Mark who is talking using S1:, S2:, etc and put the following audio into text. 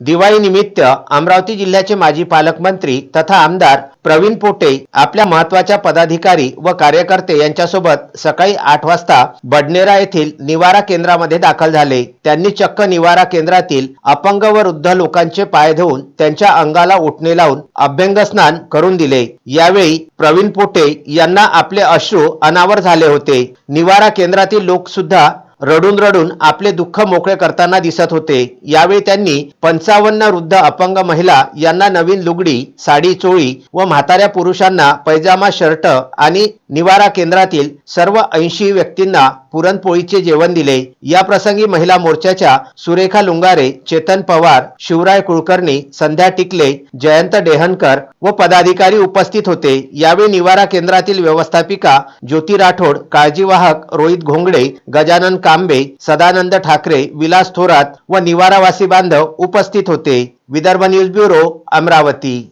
S1: दिवाळी निमित्त अमरावती जिल्ह्याचे माजी पालकमंत्री तथा आमदार प्रवीण पोटे आपल्या महत्त्वाच्या पदाधिकारी व कार्यकर्ते यांच्यासोबत सकाळी आठ वाजता बडनेरा येथील निवारा केंद्रामध्ये दाखल झाले. त्यांनी चक्क निवारा केंद्रातील अपंग व वृद्ध लोकांचे पाय धुवून त्यांच्या अंगाला उठणे लावून अभ्यंग स्नान करून दिले. यावेळी प्रवीण पोटे यांना आपले अश्रू अनावर झाले होते. निवारा केंद्रातील लोक सुद्धा रडून रडून आपले दुःख मोकळे करताना दिसत होते. यावेळी त्यांनी पंचावन्न वृद्ध अपंग महिला यांना नवीन लुगडी साडी चोळी व म्हाताऱ्या पुरुषांना पैजामा शर्ट आणि निवारा केंद्रातील सर्व ऐंशी व्यक्तींना पुरणपोळीचे जेवण दिले. या प्रसंगी महिला मोर्चाच्या सुरेखा लुंगारे चेतन पवार शिवराय कुलकर्णी संध्या टिकले जयंत डेहनकर व पदाधिकारी उपस्थित होते. यावेळी निवारा केंद्रातील व्यवस्थापिका ज्योती राठोड काळजीवाहक रोहित घोंगडे गजानन कांबे सदानंद ठाकरे विलास थोरात व निवारावासी बांधव उपस्थित होते. Vidarbha news bureau Amravati.